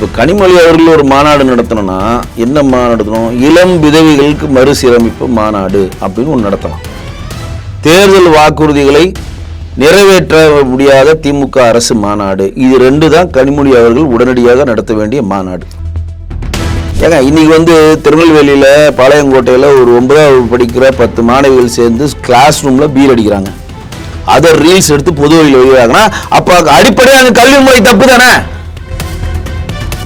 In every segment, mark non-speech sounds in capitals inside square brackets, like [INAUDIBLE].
இப்போ கனிமொழி அவர்கள் ஒரு மாநாடு நடத்தணும்னா என்ன மாநாடு நடத்தணும்? இளம் விதவைகளுக்கு மறுசீரமைப்பு மாநாடு அப்படின்னு ஒன்று நடத்தலாம். தேர்தல் வாக்குறுதிகளை நிறைவேற்ற முடியாத திமுக அரசு மாநாடு. இது ரெண்டு தான் கனிமொழி அவர்கள் உடனடியாக நடத்த வேண்டிய மாநாடு. ஏங்க இன்னைக்கு வந்து திருநெல்வேலியில் பாளையங்கோட்டையில் ஒரு ஒன்பதாவது படிக்கிற பத்து மாணவிகள் சேர்ந்து கிளாஸ் ரூமில் பீர் அடிக்கிறாங்க. அதை ரீல்ஸ் எடுத்து பொது வழியில் வெளியாகனா அப்போ அடிப்படையாக கல்வி முறை தப்பு தானே?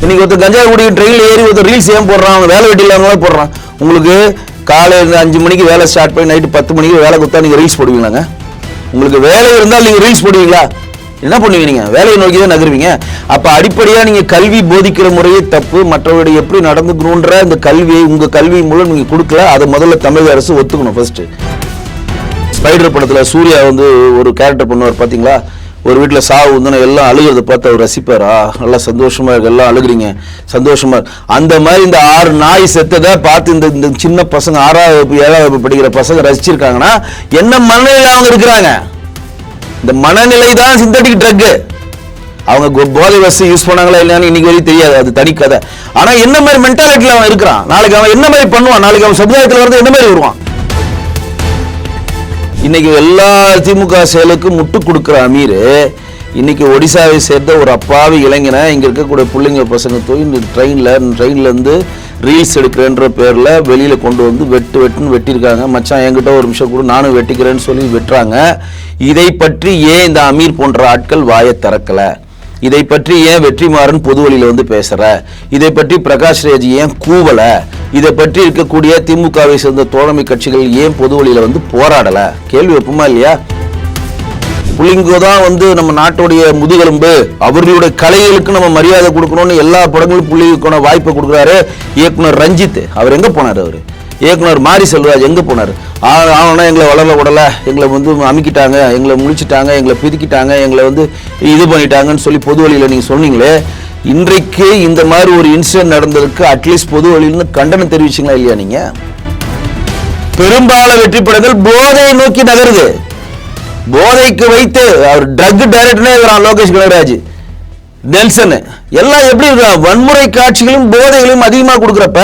இன்னைக்கு ஒருத்தர் கஞ்சா குடி ட்ரெயினில் ஏறி ஒருத்தர் ரீல்ஸ் ஏன் போடுறான்? அவன் வேலை வெட்டி இல்லாமலாம் போடுறான். உங்களுக்கு காலையில் அஞ்சு மணிக்கு வேலை ஸ்டார்ட் பண்ணி நைட்டு பத்து மணிக்கு வேலை கொடுத்தா நீங்கள் ரீல்ஸ் போடுவீங்களாங்க? உங்களுக்கு வேலை இருந்தால் நீங்கள் ரீல்ஸ் போடுவீங்களா? என்ன பண்ணுவீங்க நீங்கள் வேலையை நோக்கி தான் நகருவீங்க. அப்போ அடிப்படையாக நீங்கள் கல்வி போதிக்கிற முறையே தப்பு. மற்றவருடைய எப்படி நடந்துக்கணுன்ற இந்த கல்வியை உங்கள் கல்வி மூலம் நீங்கள் கொடுக்கல. அதை முதல்ல தமிழக அரசு ஒத்துக்கணும் ஃபர்ஸ்ட்டு ஸ்பைடர் படத்தில் சூர்யா வந்து ஒரு கேரக்டர் பண்ணுவார் பார்த்தீங்களா ஒரு வீட்டில் சாவு வந்தோன்னா எல்லாம் அழுகிறத பார்த்து அவர் ரசிப்பாரா? நல்லா சந்தோஷமா இருக்கு. எல்லாம் அழுகுறீங்க. சந்தோஷமா அந்த மாதிரி இந்த ஆறு நாய் செத்ததை பார்த்து இந்த இந்த சின்ன பசங்க ஆறாவது வகுப்பு, ஏழாவது வகுப்பு படிக்கிற பசங்க ரசிச்சிருக்காங்கன்னா என்ன மனநிலையில் அவங்க இருக்கிறாங்க? இந்த மனநிலை தான் சிந்தட்டிக் ட்ரக்கு அவங்க போதை வசதி யூஸ் பண்ணாங்களா இல்லையான்னு இன்னைக்கு வரையும் தெரியாது. அது தனி கதை. ஆனால் என்ன மாதிரி மென்டாலிட்டியில் அவன் இருக்கிறான்? நாளைக்கு அவன் என்ன மாதிரி பண்ணுவான்? நாளைக்கு அவன் சமுதாயத்தில் வந்து என்ன மாதிரி வருவான்? இன்னைக்கு எல்லா திமுக செயலுக்கும் முட்டு கொடுக்குற அமீர் இன்னைக்கு ஒடிசாவை சேர்ந்த ஒரு அப்பாவி இளைஞனை இங்கே இருக்கக்கூடிய பிள்ளைங்க பசங்க போய் இந்த ட்ரெயினில் ட்ரெயின்லேருந்து ரீல்ஸ் எடுக்கிறேன்ற பேரில் வெளியில் கொண்டு வந்து வெட்டு வெட்டுன்னு வெட்டியிருக்காங்க. மச்சான் என்கிட்ட ஒரு நிமிஷம் கூட நானும் வெட்டிக்கிறேன்னு சொல்லி வெட்டுறாங்க. இதை பற்றி ஏன் இந்த அமீர் போன்ற ஆட்கள் வாயை திறக்கல? இதை பற்றி ஏன் வெற்றிமாறன் பொதுவழியில் வந்து பேசுகிற இதை பற்றி பிரகாஷ் ரேஜ் ஏன் கூவலை? இதை பற்றி இருக்கக்கூடிய திமுகவை சேர்ந்த தோழமை கட்சிகள் ஏன் பொது வழியில வந்து போராடல? கேள்வி வைப்போமா இல்லையா? புள்ளிங்கோ தான் வந்து நம்ம நாட்டுடைய முதுகெலும்பு. அவர்களுடைய கலைகளுக்கு நம்ம மரியாதை கொடுக்கணும்னு எல்லா படங்களும் புள்ளிக்கான வாய்ப்பை கொடுக்குறாரு இயக்குனர் ரஞ்சித். அவர் எங்க போனார் அவர்? இயக்குனர் மாரி செல்வராஜ் எங்க போனார்? ஆனால் எங்களை வளர விடல. எங்களை வந்து அமுக்கிட்டாங்க. எங்களை முழிச்சிட்டாங்க. எங்களை பிதுக்கிட்டாங்க. எங்களை வந்து இது பண்ணிட்டாங்கன்னு சொல்லி பொது வழியில நீங்க சொன்னீங்களே இன்றைக்கு இந்த மாதிரி ஒரு இன்சிடென்ட் நடந்ததுக்கு அட்லீஸ்ட் பொது வழியில கண்டனம் தெரிவிச்சிங்களா இல்லையா நீங்க? பெரும்பாலான வெற்றி படங்கள் போதையை நோக்கி நகருது. போதைக்கு வைத்து அவர் ட்ரக் டைரக்டரே இருக்கிறான் லோகேஷ் கனகராஜ். நெல்சன். எல்லாம் எப்படி இருக்கான் வன்முறை காட்சிகளும் போதைகளும் அதிகமாக கொடுக்குறப்ப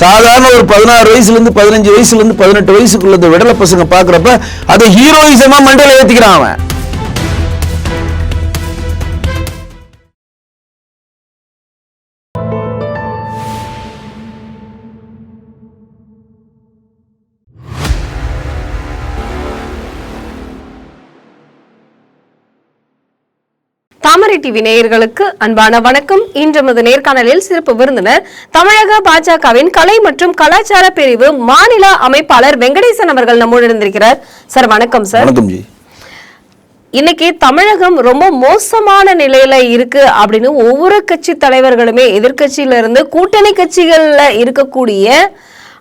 சாதாரண ஒரு பதினாறு வயசுலேருந்து பதினஞ்சு வயசுலேருந்து பதினெட்டு வயசுக்குள்ள இந்த விடலை பசங்க பார்க்குறப்ப அதை ஹீரோயிசமாக மண்டல ஏற்றிக்கிறான் அவன். டிவி நேயர்களுக்கு அன்பான வணக்கம். இன்று நமது நேர்காணலில் சிறப்பு விருந்தினர் தமிழக பாஜகவின் கலை மற்றும் கலாச்சார பிரிவு மாநில அமைப்பாளர் வெங்கடேசன் அவர்கள் நம்மோடு இருந்திருக்கிறார் சார் வணக்கம் சார். வணக்கம் இன்னைக்கு தமிழகம் ரொம்ப மோசமான நிலையில இருக்கு அப்படின்னு ஒவ்வொரு கட்சி தலைவர்களுமே எதிர்க்கட்சியில இருந்து கூட்டணி கட்சிகள்ல இருக்கக்கூடிய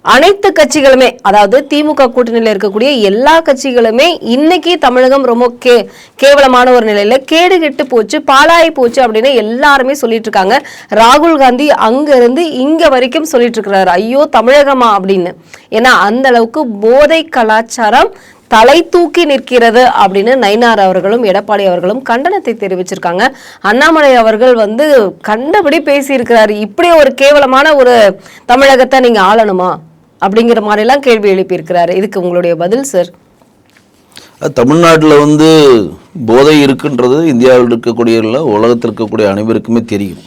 அனைத்து கட்சிகளுமே அதாவது திமுக கூட்டணியில் இருக்கக்கூடிய எல்லா கட்சிகளுமே இன்னைக்கு தமிழகம் ரொம்ப கே கேவலமான ஒரு நிலையில கேடு கெட்டு போச்சு பாலாயி போச்சு அப்படின்னு எல்லாருமே சொல்லிட்டு இருக்காங்க. ராகுல் காந்தி அங்கிருந்து இங்க வரைக்கும் சொல்லிட்டு இருக்கிறாரு. ஐயோ தமிழகமா அப்படின்னு. ஏன்னா அந்த அளவுக்கு போதை கலாச்சாரம் தலை தூக்கி நிற்கிறது அப்படின்னு நயினார் அவர்களும் எடப்பாடி அவர்களும் கண்டனத்தை தெரிவிச்சிருக்காங்க. அண்ணாமலை அவர்கள் வந்து கண்டபடி பேசியிருக்கிறாரு. இப்படி ஒரு கேவலமான ஒரு தமிழகத்தை நீங்க ஆளணுமா? அப்படிங்கிற மாதிரிலாம் கேள்வி எழுப்பியிருக்கிறாரு. இதுக்கு உங்களுடைய பதில் சார் தமிழ்நாட்டில் வந்து போதை இருக்குன்றது இந்தியாவில் இருக்கக்கூடிய உலகத்தில் இருக்கக்கூடிய அனைவருக்குமே தெரியும்.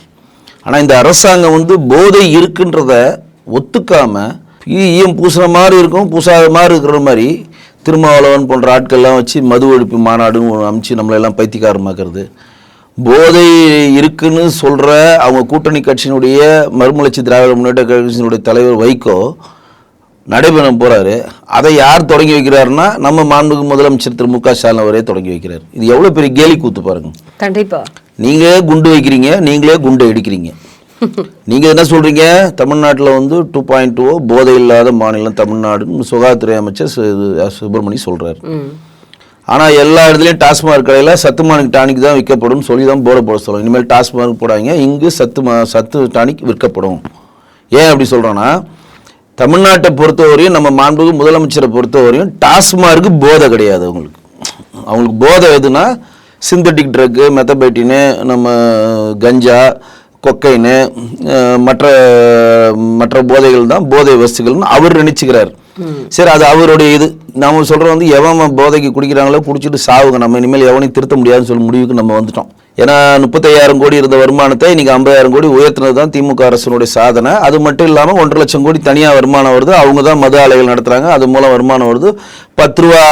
ஆனால் இந்த அரசாங்கம் வந்து போதை இருக்குன்றத ஒத்துக்காம ஈயம் பூசுகிற மாதிரி இருக்கும் பூசாத மாதிரி இருக்கிற மாதிரி திருமாவளவன் போன்ற ஆட்கள்லாம் வச்சு மது ஒழிப்பு மாநாடுன்னு அமைச்சு நம்மளை எல்லாம் பைத்தியக்காரமாக்குறது. போதை இருக்குன்னு சொல்கிற அவங்க கூட்டணி கட்சியினுடைய மறுமலர்ச்சி திராவிட முன்னேற்ற கட்சியினுடைய தலைவர் வைகோ நடைபெறும் போறாரு. அதை யார் தொடங்கி வைக்கிறாருன்னா நம்ம மாண்புமிகு முதலமைச்சர் திரு மு க ஸ்டாலின் அவரே தொடங்கி வைக்கிறார். இது எவ்வளவு பெரிய கேலி கூத்து பாருங்க. கண்டிப்பா. நீங்களே குண்டு வைக்கிறீங்க நீங்களே குண்டை அடிக்கிறீங்க [LAUGHS] நீங்க என்ன சொல்றீங்க? தமிழ்நாட்டில் வந்து டூ பாயிண்ட் டூ போதை இல்லாத மாநிலம் தமிழ்நாடுன்னு சுகாதாரத்துறை அமைச்சர் சுப்பிரமணி சொல்றாரு. ம். ஆனா எல்லா இடத்துலயும் டாஸ்மாக் கடையில் சத்துமானிக் டானிக் தான் விற்கப்படும் சொல்லி தான் போர்டை போட சொல்லுவோம் இனிமேல் டாஸ்மாக் போடாங்க இங்கு சத்து மா- சத்து டானிக் விற்கப்படும். ஏன் அப்படி சொல்றோன்னா தமிழ்நாட்டை பொறுத்தவரையும் நம்ம மாண்புகு முதலமைச்சரை பொறுத்தவரையும் டாஸ்மார்க்கு போதை கிடையாது அவங்களுக்கு. அவங்களுக்கு போதை எதுனா சிந்தட்டிக் ட்ரக்கு மெத்தபைட்டின்னு நம்ம கஞ்சா கொக்கைனு மற்ற மற்ற போதைகள் தான் போதை வஸ்துகள்னு அவர் நினைச்சுக்கிறார். சரி அது அவருடைய இது. நாம சொல்றோம் வந்து எவன் போதைக்கு குடிக்கிறாங்களோ குடிச்சிட்டு சாவுங்க. நம்ம இனிமேல் எவனையும் திருத்த முடியாதுன்னு சொல்லி முடிவுக்கு நம்ம வந்துட்டோம். ஏன்னா முப்பத்தையாயிரம் கோடி இருந்த வருமானத்தை இன்னைக்கு ஐம்பதாயிரம் கோடி உயர்த்தினது தான் திமுக அரசினுடைய சாதனை. அது மட்டும் இல்லாமல் ஒன்றரை லட்சம் கோடி தனியாக வருமானம் வருது. அவங்க தான் மது ஆலைகள் நடத்துகிறாங்க அது மூலம் வருமானம் வருது. பத்து ரூபா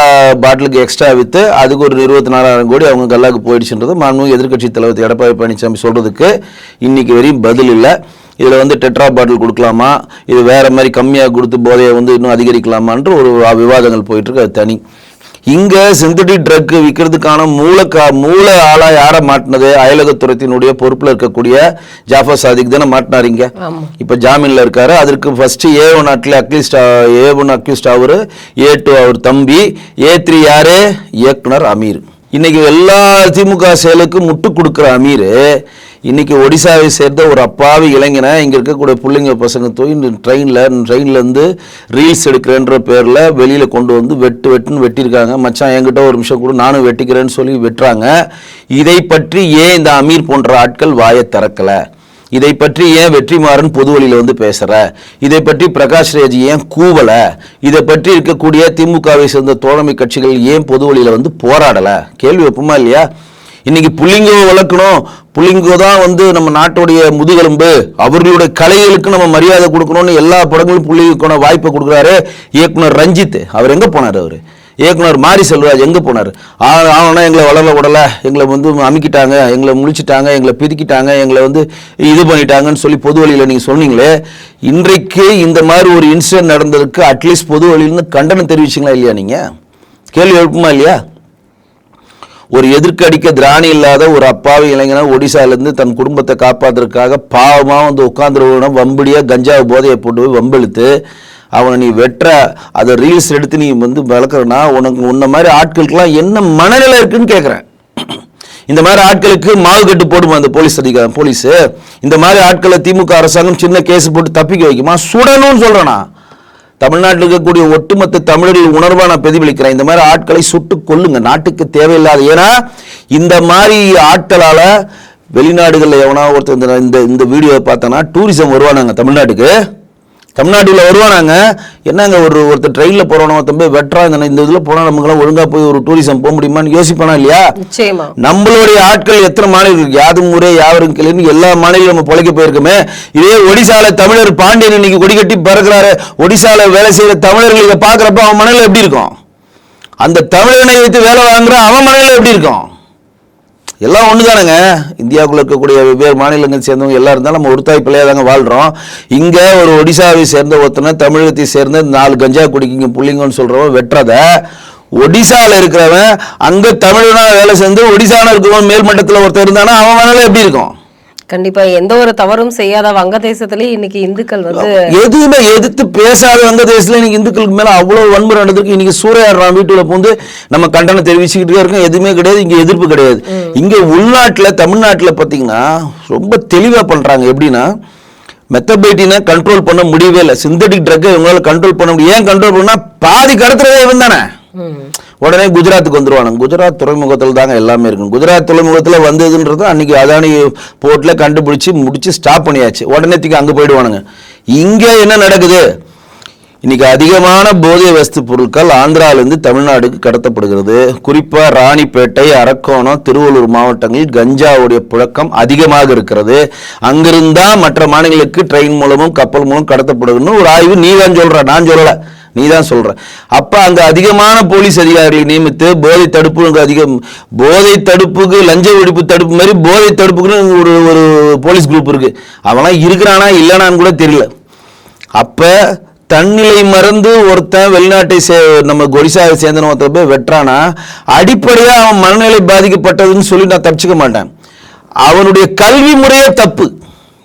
பாட்டிலுக்கு எக்ஸ்ட்ரா விற்று அதுக்கு ஒரு இருபத்தி நாலாயிரம் கோடி அவங்க கல்லாக்கு போயிடுச்சுன்றது மாண்பு எதிர்க்கட்சி தலைவர் எடப்பாடி பழனிசாமி சொல்கிறதுக்கு இன்னைக்கு வரையும் பதில் இல்லை. இதில் வந்து டெட்ரா பாட்டில் கொடுக்கலாமா? இது வேறு மாதிரி கம்மியாக கொடுத்து போதையை வந்து இன்னும் அதிகரிக்கலாமான்ற ஒரு விவாதங்கள் போயிட்டுருக்கு அது தனி. இங்க சிந்தட்டிக் ட்ரக் விற்கிறதுக்கான மூல கா மூல ஆளா யாரை மாட்டினது? அயலகத்துறைத்தினுடைய பொறுப்புல இருக்கக்கூடிய ஜாஃபர் சாதிக் தானே மாட்டினார் இங்க. இப்ப ஜாமீன்ல இருக்காரு. அதற்கு ஃபர்ஸ்ட் ஏ ஒன் அட்ல அக்லிஸ்ட் ஏ ஒன் அக்யூஸ்ட் அவரு ஏ டூ அவர் தம்பி. ஏ த்ரீ யாரு? இயக்குனர் அமீர். இன்னைக்கு எல்லா திமுக செயலுக்கும் முட்டு கொடுக்குற அமீர் இன்னைக்கு ஒடிசாவை சேர்ந்த ஒரு அப்பாவி இளைஞனை இங்கே இருக்கக்கூடிய பிள்ளைங்க பசங்க தூய் ட்ரெயினில் ட்ரெயின்லேருந்து ரீல்ஸ் எடுக்கிறேன்ற பேரில் வெளியில் கொண்டு வந்து வெட்டு வெட்டுன்னு வெட்டியிருக்காங்க. மச்சான் என்கிட்ட ஒரு நிமிஷம் கூட நானும் வெட்டிக்கிறேன்னு சொல்லி வெட்டுறாங்க. இதை பற்றி ஏன் இந்த அமீர் போன்ற ஆட்கள் வாயை திறக்கலை? இதை பற்றி ஏன் வெற்றிமாறன் பொது வந்து பேசுற? இதை பற்றி பிரகாஷ் ரேஜி ஏன் கூவல? இதை பற்றி இருக்கக்கூடிய திமுகவை சேர்ந்த தோழமை கட்சிகள் ஏன் பொது வந்து போராடல? கேள்வி வைப்போமா இல்லையா? இன்னைக்கு புள்ளிங்கோ வளர்க்கணும். புள்ளிங்கோ தான் வந்து நம்ம நாட்டுடைய முதுகெலும்பு. அவர்களுடைய கலைகளுக்கு நம்ம மரியாதை கொடுக்கணும்னு எல்லா படங்களும் புள்ளிங்கோன வாய்ப்பை கொடுக்குறாரு இயக்குனர் ரஞ்சித். அவர் எங்க போனார் அவரு? இயக்குனர் மாரி செல்வராஜ் எங்கே போனார்? ஆனா எங்களை வளர விடல. எங்களை வந்து அமுக்கிட்டாங்க. எங்களை முழிச்சிட்டாங்க. எங்களை பிதுக்கிட்டாங்க எங்களை வந்து இது பண்ணிட்டாங்கன்னு சொல்லி பொது வழியில் நீங்கள் சொன்னீங்களே இன்றைக்கு இந்த மாதிரி ஒரு இன்சிடென்ட் நடந்ததுக்கு அட்லீஸ்ட் பொது வழியிலிருந்து கண்டனம் தெரிவிச்சிங்களா இல்லையா நீங்கள் கேள்வி எழுப்புமா இல்லையா? ஒரு எதிர்க்கடிக்க திராணி இல்லாத ஒரு அப்பாவி இளைஞனை ஒடிசாலேருந்து தன் குடும்பத்தை காப்பாத்துறதுக்காக பாவமாக வந்து உட்காந்துருவன வம்படியாக கஞ்சா போதையை போட்டு போய் வம்பெழுத்து அவனை நீ வெட்டுற அதை ரீல்ஸ் எடுத்து நீ வந்து வளர்க்குறனா உனக்கு உன்ன மாதிரி ஆட்களுக்கெல்லாம் என்ன மனநிலை இருக்குன்னு கேட்குறேன் இந்த மாதிரி ஆட்களுக்கு மாவு கட்டு போடுமா அந்த போலீஸ் அதிகாரம் போலீஸு? இந்த மாதிரி ஆட்களை திமுக அரசாங்கம் சின்ன கேஸ் போட்டு தப்பிக்க வைக்குமா? சுடணும்னு சொல்கிறேனா தமிழ்நாட்டில் இருக்கக்கூடிய ஒட்டுமொத்த தமிழர்கள் உணர்வாக நான் பிரதிபலிக்கிறேன். இந்த மாதிரி ஆட்களை சுட்டு கொல்லுங்க. நாட்டுக்கு தேவையில்லாத ஏன்னா இந்த மாதிரி ஆட்களால் வெளிநாடுகளில் எவனா ஒருத்தர் இந்த- இந்த இந்த வீடியோவை பார்த்தோன்னா டூரிசம் வருவானாங்க தமிழ்நாட்டுக்கு. தமிழ்நாட்டுல வருவானாங்க. என்னங்க ஒரு ஒருத்தர் ட்ரெயினில் போகிறவன ஒருத்தன் போய் இந்த இந்த இதில் போனால் நமக்குலாம் ஒழுங்கா போய் ஒரு டூரிசம் போக முடியுமான்னு யோசிப்பானா இல்லையா? நம்மளுடைய ஆட்கள் எத்தனை மாநிலம் யாதும் முறை யாவரும் கிளம்பி எல்லா மாநிலம் நம்ம பொழைக்க போயிருக்கோமே. இதே ஒடிசால தமிழர் பாண்டியன் இன்னைக்கு கொடி கட்டி பறக்கிறாரு. ஒடிசால வேலை செய்யற தமிழர்கள் இதை பார்க்கறப்ப அவன் மனநிலை எப்படி இருக்கும்? அந்த தமிழனை வைத்து வேலை வாங்குற அவன் மனநிலை எப்படி இருக்கும்? எல்லாம் ஒன்று தானேங்க இந்தியாவுக்குள்ள இருக்கக்கூடிய வெவ்வேறு மாநிலங்கள் சேர்ந்தவங்க எல்லாம் இருந்தாலும் நம்ம ஒரு பிள்ளையாக தாங்க வாழ்கிறோம் இங்கே ஒரு ஒடிசாவை சேர்ந்த ஒருத்தனை தமிழகத்தை சேர்ந்த நாலு கஞ்சா குடிக்கிங்க புள்ளிங்கன்னு சொல்கிறவன் வெட்டுறத ஒடிசாவில் இருக்கிறவன் அங்கே தமிழனாக வேலை செஞ்சு ஒடிசாவில் இருக்கிறவன் மேல்மட்டத்தில் ஒருத்தர் இருந்தானா அவன் வேலை எப்படி இருக்கும்? கண்டிப்பா எந்த ஒரு தவறும் செய்யாத வங்கதேசத்திலேயே இன்னைக்கு இந்துக்கள் வந்து எதுவுமே எதிர்த்து பேசாத வங்க தேசத்துல இன்னைக்கு இந்துக்களுக்கு மேல அவ்வளவு வன்முறை நடந்திருக்கு. இன்னைக்கு சூறையாடுறான் வீட்டுல பூந்து நம்ம கண்டனம் தெரிவிச்சுக்கிட்டே இருக்கோம். எதுவுமே கிடையாது. இங்க எதிர்ப்பு கிடையாது. இங்க உள்நாட்டுல தமிழ்நாட்டுல பாத்தீங்கன்னா ரொம்ப தெளிவா பண்றாங்க. எப்படின்னா மெத்தபைட்டினை கண்ட்ரோல் பண்ண முடியவே இல்லை. சிந்தட்டிக் ட்ரக்கை இவங்களால கண்ட்ரோல் பண்ண முடியும் ஏன் கண்ட்ரோல் பண்ணா? பாதி கடத்துறதே இவன் தானே? உடனே குஜராத்துக்கு வந்துருவானுங்க. குஜராத் துறைமுகத்தில் தாங்க எல்லாமே இருக்கும் குஜராத் துறைமுகத்தில் வந்ததுன்றது அன்னைக்கு அதானி போர்ட்டில் கண்டுபிடிச்சி முடிச்சு ஸ்டாப் பண்ணியாச்சு. உடனே தூக்கி அங்கே போயிடுவானுங்க. இங்கே என்ன நடக்குது? இன்னைக்கு அதிகமான போதை வஸ்து பொருட்கள் ஆந்திராவிலிருந்து தமிழ்நாடுக்கு கடத்தப்படுகிறது. குறிப்பாக ராணிப்பேட்டை அரக்கோணம் திருவள்ளூர் மாவட்டங்களில் கஞ்சாவுடைய புழக்கம் அதிகமாக இருக்கிறது. அங்கிருந்தால் மற்ற மாநிலங்களுக்கு ட்ரெயின் மூலமும் கப்பல் மூலம் கடத்தப்படுதுன்னு ஒரு ஆய்வு நீ தான் சொல்கிற நான் சொல்லலை. நீ தான் சொல்கிற அப்போ அங்கே அதிகமான போலீஸ் அதிகாரிகளை நியமித்து போதை தடுப்பு அதிகம் போதை தடுப்புக்கு லஞ்ச ஒழிப்பு தடுப்பு மாதிரி போதை தடுப்புக்குன்னு ஒரு ஒரு போலீஸ் குரூப் இருக்குது அவன்லாம் இருக்கிறானா இல்லைனான்னு கூட தெரியல. அப்போ தன்னிலை மறந்து ஒருத்தன் வெளிநாட்டை சே நம்ம கொடிசாவை சேர்ந்தன ஒருத்தர் போய் வெட்டுறானா அடிப்படையாக அவன் மனநிலை பாதிக்கப்பட்டதுன்னு சொல்லி நான் தப்பிச்சுக்க மாட்டேன். அவனுடைய கல்வி முறையே தப்பு.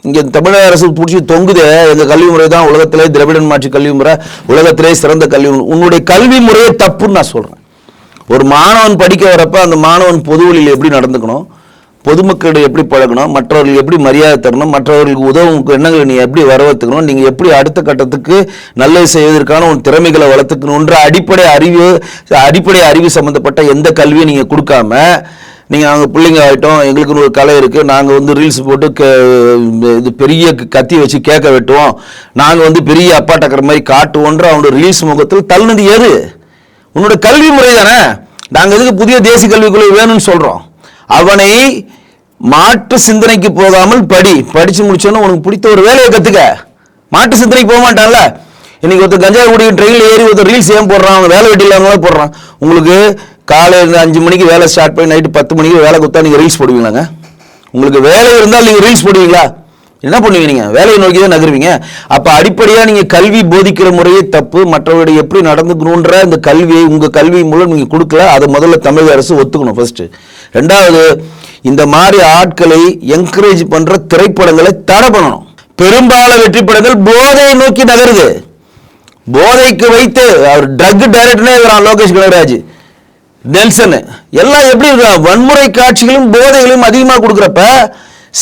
இங்கே தமிழக அரசு பிடிச்சி தொங்குதே. எங்கள் கல்வி முறை தான் உலகத்திலே திராவிடன் மாற்றி கல்வி முறை உலகத்திலே சிறந்த கல்வி முறை. உன்னுடைய கல்வி முறையே தப்புன்னு நான் சொல்கிறேன் ஒரு மாணவன் படிக்க வரப்ப அந்த மாணவன் பொது வழியில் எப்படி நடந்துக்கணும்? பொதுமக்களிடம் எப்படி பழகணும்? மற்றவர்களுக்கு எப்படி மரியாதை தரணும்? மற்றவர்களுக்கு உதவும் எண்ணங்களை நீ எப்படி வரவத்துக்கணும் நீங்கள் எப்படி அடுத்த கட்டத்துக்கு நல்லது செய்வதற்கான உன் திறமைகளை வளர்த்துக்கணுன்ற அடிப்படை அறிவு அடிப்படை அறிவு சம்பந்தப்பட்ட எந்த கல்வியும் நீங்கள் கொடுக்காம நீங்கள் நாங்கள் பிள்ளைங்க ஆகிட்டோம் எங்களுக்குன்னு ஒரு கலை இருக்குது நாங்கள் வந்து ரீல்ஸ் போட்டு க இது பெரிய க- கத்தி வச்சு கேட்க வெட்டுவோம். நாங்கள் வந்து பெரிய அப்பா டக்கிற மாதிரி காட்டுவோன்ற அவனோட ரீல்ஸ் முகத்தில் தள்ளுனது எது? உன்னோட கல்வி முறை தானே? நாங்கள் எதுக்கு புதிய தேசிய கல்விக் வேணும்னு சொல்கிறோம் அவனை மாற்று சிந்தனைக்கு போகாமல் படி. படித்து முடிச்சோன்னு உனக்கு பிடித்த ஒரு வேலையை கற்றுக்க மாற்று சிந்தனைக்கு போக மாட்டான்ல. இன்னைக்கு ஒருத்தர் கஞ்சா குடி ட்ரெயினில் ஏறி ஒருத்தர் ரீல்ஸ் ஏன் போடுறான்? அவன் வேலை வெட்டி இல்லாம போடுறான். உங்களுக்கு காலையில் அஞ்சு மணிக்கு வேலை ஸ்டார்ட் பண்ணி நைட்டு பத்து மணிக்கு வேலை கொடுத்தா நீங்கள் ரீல்ஸ் போடுவீங்களாங்க? உங்களுக்கு வேலை இருந்தால் நீங்கள் ரீல்ஸ் போடுவீங்களா? என்ன பண்ணுவீங்க நீங்கள் வேலையை நோக்கி தான் நகருவீங்க. அப்போ அடிப்படையாக நீங்கள் கல்வி போதிக்கிற முறையே தப்பு. மற்றவருடைய எப்படி நடந்துக்கணுன்ற இந்த கல்வியை உங்கள் கல்வி மூலம் நீங்கள் கொடுக்கல. அதை முதல்ல தமிழக அரசு ஒத்துக்கணும் ஃபஸ்ட்டு ரெண்டாவது இந்த மாதிரி ஆட்களை என்கரேஜ் பண்ணுற திரைப்படங்களை தடை பண்ணணும். பெரும்பாலான வெற்றி படங்கள் போதையை நோக்கி நகருது. போதைக்கு வைத்து அவர் ட்ரக் டைரக்டர்னே இருக்கிறான் லோகேஷ் கனகராஜ். நெல்சன். எல்லாம் எப்படி இருக்கா? வன்முறை காட்சிகளும் போதைகளும் அதிகமாக கொடுக்குறப்ப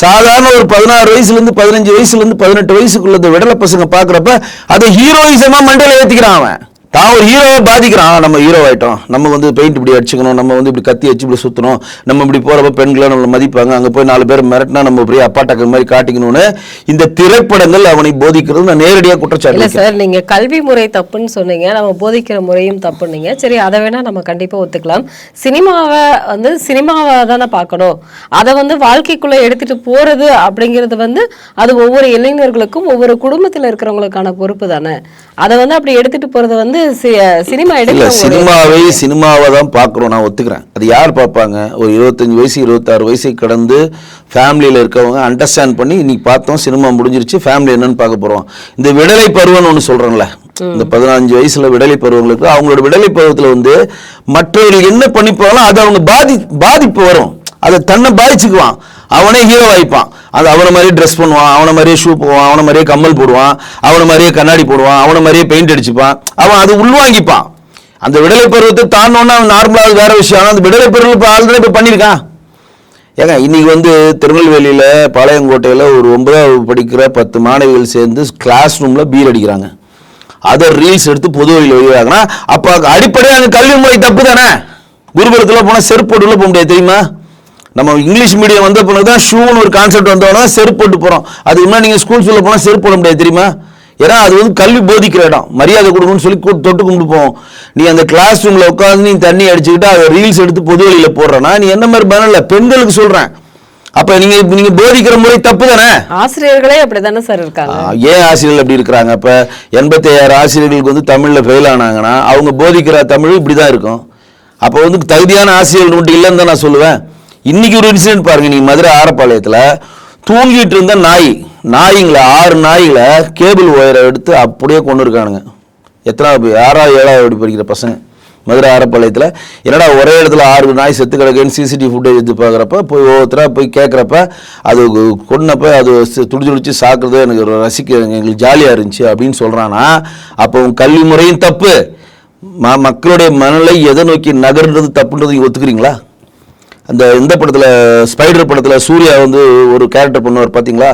சாதாரண ஒரு பதினாறு வயசுல இருந்து பதினஞ்சு வயசுல இருந்து பதினெட்டு வயசுக்குள்ள இந்த விடலை பசங்க பார்க்குறப்ப அதை ஹீரோயிசமாக மண்டையில் ஏற்றிக்கிறான் அவன். தான் ஒரு ஹீரோவை பாதிக்கிறான். நம்ம ஹீரோ ஆயிட்டோம். நம்ம வந்து பெயிண்ட் இப்படி அடிச்சுக்கணும். நம்ம வந்து இப்படி கத்தி வச்சு இப்படி சுத்தணும். நம்ம இப்படி போறப்ப பெண்களை நம்மளை மதிப்பாங்க. அங்க போய் நாலு பேர் மிரட்டினா நம்ம பெரிய அப்பாட்டக்க மாதிரி காட்டிக்கணும்னு இந்த திரைப்படங்கள் அவனை போதிக்கிறது நான் நேரடியாக குற்றச்சாட்டு இல்ல. சார் நீங்க கல்வி முறை தப்புன்னு சொன்னீங்க. நம்ம போதிக்கிற முறையும் தப்புன்னீங்க. சரி அதை வேணா நம்ம கண்டிப்பா ஒத்துக்கலாம். சினிமாவை வந்து சினிமாவை தானே பார்க்கணும். அதை வந்து வாழ்க்கைக்குள்ள எடுத்துட்டு போறது அப்படிங்கிறது வந்து அது ஒவ்வொரு இளைஞர்களுக்கும் ஒவ்வொரு குடும்பத்துல இருக்கிறவங்களுக்கான பொறுப்பு தானே. அதை வந்து அப்படி எடுத்துட்டு போறது வந்து சினிமா இல்ல எடுக்கிறவங்களுடைய சினிமாவை சினிமாவை தான் பார்க்குறோம் நான் ஒத்துக்கிறேன். அது யார் பார்ப்பாங்க? ஒரு இருபத்தஞ்சு வயசு இருபத்தாறு வயசை கடந்து ஃபேமிலியில் இருக்கவங்க அண்டர்ஸ்டாண்ட் பண்ணி இன்னைக்கு பார்த்தோம் சினிமா முடிஞ்சிருச்சு ஃபேமிலி என்னன்னு பார்க்க போகிறோம் இந்த விடலை பருவம்னு ஒன்று சொல்கிறேன்ல இந்த பதினஞ்சு வயசுல விடலை பருவங்களுக்கு அவங்களோட விடலை பருவத்தில் வந்து மற்றவர்கள் என்ன பண்ணிப்பாங்களோ அது அவங்க பாதி பாதிப்பு வரும். அதை தன்னை பாதிச்சுக்குவான். அவனே ஹீரோ ஆயிப்பான். அது அவனை மாதிரியே ட்ரெஸ் பண்ணுவான் அவனை மாதிரியே ஷூ போவான் அவனை மாதிரியே கம்மல் போடுவான் அவனை மாதிரியே கண்ணாடி போடுவான் அவனை மாதிரியே பெயிண்ட் அடிச்சுப்பான். அவன் அது உள்வாங்கிப்பான். அந்த விடலை பருவத்தை தாண்டோன்னா அவன் நார்மலாக அது வேற விஷயம். ஆனால் அந்த விடலை பருவம் இப்போ ஆல்ரெடி இப்போ பண்ணியிருக்கான். ஏங்க இன்னைக்கு வந்து திருநெல்வேலியில் பாளையங்கோட்டையில் ஒரு ஒன்பதாவது படிக்கிற பத்து மாணவிகள் சேர்ந்து கிளாஸ் ரூமில் பீர் அடிக்கிறாங்க. அதை ரீல்ஸ் எடுத்து பொது வழியில் வெளியாகனா அப்போ அடிப்படையாக அங்கே கல்வி முறை தப்பு தானே? குருபுரத்தில் போனால் செருப்பு உள்ள போக முடியாது தெரியுமா? நம்ம இங்கிலீஷ் மீடியம் வந்த பிறகு தான் ஷூன்னு ஒரு கான்செப்ட் வந்தோன்னா செருப்பு போட்டு போகிறோம் அதுக்கு முன்னாடி நீங்கள் ஸ்கூல் சொல்ல போனால் செருப்பு போட முடியாது தெரியுமா? ஏன்னா அது வந்து கல்வி போதிக்கிற இடம். மரியாதை கொடுக்கணும்னு சொல்லி தொட்டு கும்பிட்டு போவோம். நீ அந்த கிளாஸ் ரூமில் உட்காந்து நீ தண்ணி அடிச்சுக்கிட்டு அதை ரீல்ஸ் எடுத்து பொது வழியில் போடுறேன்னா நீ என்ன மாதிரி பண்ணல பெண்களுக்கு சொல்கிறேன் அப்போ நீங்கள் நீங்கள் போதிக்கிற முறை தப்பு தானே? ஆசிரியர்களே அப்படிதானே சார் இருக்காங்க. ஏன் ஆசிரியர்கள் அப்படி இருக்கிறாங்க? அப்ப எண்பத்தி ஐயாயிரம் ஆசிரியர்களுக்கு வந்து தமிழ்ல ஃபெயில் ஆனாங்கன்னா அவங்க போதிக்கிற தமிழ் இப்படி தான் இருக்கும். அப்போ வந்து தகுதியான ஆசிரியர்கள் மட்டும் இல்லைன்னு தான் நான் சொல்லுவேன். இன்னைக்கு ஒரு இன்சிடென்ட் பாருங்க நீங்க மதுரை ஆரப்பாளையத்துல தூங்கிட்டு இருந்த நாய் நாய்ங்களை ஆறு நாய்களை கேபிள் ஒயரை எடுத்து அப்படியே கொண்டு இருக்கானுங்க. எத்தனாவது ஆறாவது ஏழாவது அப்படி படிக்கிற பசங்க. மதுரை ஆரப்பாளையத்தில் என்னடா ஒரே இடத்துல ஆறு நாய் செத்து கிடக்குன்னு சிசிடிவி ஃபுட்டேஜ் எடுத்து பார்க்குறப்ப போய் ஒவ்வொருத்தராக போய் கேட்குறப்ப அது கொன்னப்ப அது துடிச்சு துடிச்சு சாக்குறது எனக்கு ரசிக்க எங்களுக்கு ஜாலியாக இருந்துச்சு அப்படின்னு சொல்கிறானா அப்போ உன் கல்வி முறையும் தப்பு. ம மக்களுடைய மனநிலை எதை நோக்கி நகர்ன்றது தப்புன்றது ஒத்துக்கிறீங்களா? அந்த இந்த படத்தில் ஸ்பைடர் படத்தில் சூர்யா வந்து ஒரு கேரக்டர் பண்ணுவார் பார்த்தீங்களா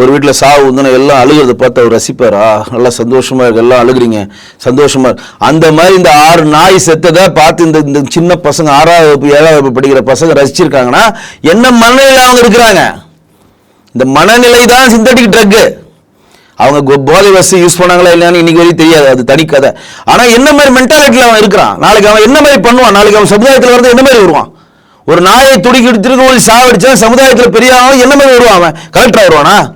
ஒரு வீட்டில் சாவு வந்து எல்லாம் அழுகிறத பார்த்து அவர் ரசிப்பாரா? நல்லா சந்தோஷமாக இருக்கு எல்லாம் அழுகுறீங்க. சந்தோஷமாக அந்த மாதிரி இந்த ஆறு நாய் செத்ததை பார்த்து இந்த இந்த சின்ன பசங்க ஆறாவது வகுப்பு, ஏழாவது வகுப்பு படிக்கிற பசங்க ரசிச்சிருக்காங்கன்னா என்ன மனநிலையில் அவங்க இருக்கிறாங்க? இந்த மனநிலை தான் சிந்தட்டிக் ட்ரக்கு அவங்க போதை வசதி யூஸ் பண்ணாங்களா இல்லையான்னு இன்னைக்கு வரைக்கும் தெரியாது. அது தனி கதை. ஆனால் என்ன மாதிரி மென்டாலிட்டியில் அவன் இருக்கிறான்? நாளைக்கு அவன் என்ன மாதிரி பண்ணுவான்? நாளைக்கு அவன் சமுதாயத்தில் வந்து என்ன மாதிரி வருவான்? ஒரு நாயை துடிக்கி ஒரு சாவடிச்சா சமுதாயத்தில் பெரிய ஆளா என்ன மாதிரி வருவான் அவன்? வருவானா?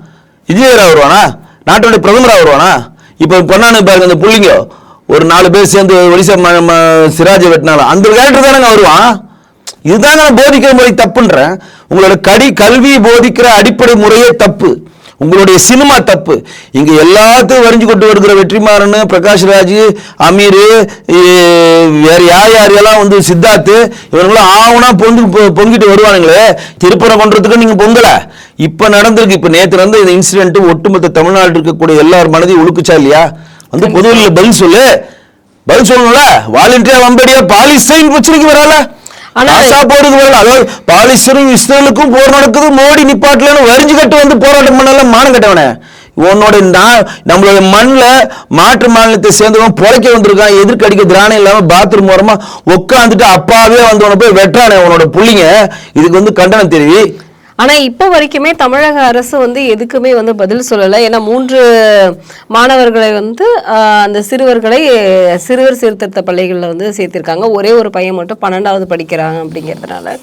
இன்ஜினியராக வருவானா? நாட்டுடைய பிரதமராக வருவானா? இப்போ பண்ணானு பாருங்க அந்த புள்ளிங்க. ஒரு நாலு பேர் சேர்ந்து ஒடிசா ம- சிராஜை வெட்டினாலும் அந்த கேரக்டர் தானே வருவான்? இதுதான் நான் போதிக்கிற முறை தப்புன்றேன். உங்களோட கடி கல்வி போதிக்கிற அடிப்படை முறையே தப்பு. உங்களுடைய சினிமா தப்பு. இங்க எல்லாத்தையும் வரிஞ்சு கொண்டு வருகிற வெற்றிமாறன் பிரகாஷ்ராஜ் அமீர் வேற யார் யார் எல்லாம் வந்து சித்தார்த்து இவங்களாம் ஆவணா பொங்கு பொங்கிட்டு வருவானுங்களே. திருப்பரம் பண்றதுக்கு நீங்க பொங்கல. இப்ப நடந்திருக்கு. இப்ப நேத்து நடந்த இந்த இன்சிடென்ட் ஒட்டுமொத்த தமிழ்நாட்டில் இருக்கக்கூடிய எல்லார் மனதையும் உழுக்குச்சா இல்லையா? வந்து பொதுவெளியில் பதில் சொல்லு. பதில் சொல்லணும்ல? வாலண்டியா வம்படியா பாலிஸ்டைன் பிரச்சனைக்கு வரல போருக்கு வரல அதாவது பாலிஸ்டரும் இஸ்ரேலுக்கும் போர் நடக்குது மோடி நிப்பாட்டலன்னு வரிஞ்சு கட்டு வந்து போராட்டம் பண்ணல மானம் கட்டவனே. உன்னோட நம்மளோட மண்ணில் மாற்று மாநிலத்தை சேர்ந்தவன் பொழைக்க வந்திருக்கான் எதிர்க்கடிக்க திராணம் இல்லாம பாத்ரூம் ஓரமா உட்காந்துட்டு அப்பாவே வந்து போய் வெட்டுறானே உன்னோட புள்ளிங்க. இதுக்கு வந்து கண்டனம் தெரிவி. ஆனா இப்ப வரைக்குமே தமிழக அரசு வந்து எதுக்குமே வந்து பதில் சொல்லல. ஏன்னா மூன்று மாணவர்களை வந்து அந்த சிறுவர்களை சிறுவர் சீர்திருத்த பள்ளிகளில் வந்து சேர்த்திருக்காங்க. ஒரே ஒரு பையன் மட்டும் பன்னெண்டாவது படிக்கிறாங்க அப்படிங்கிறதுனால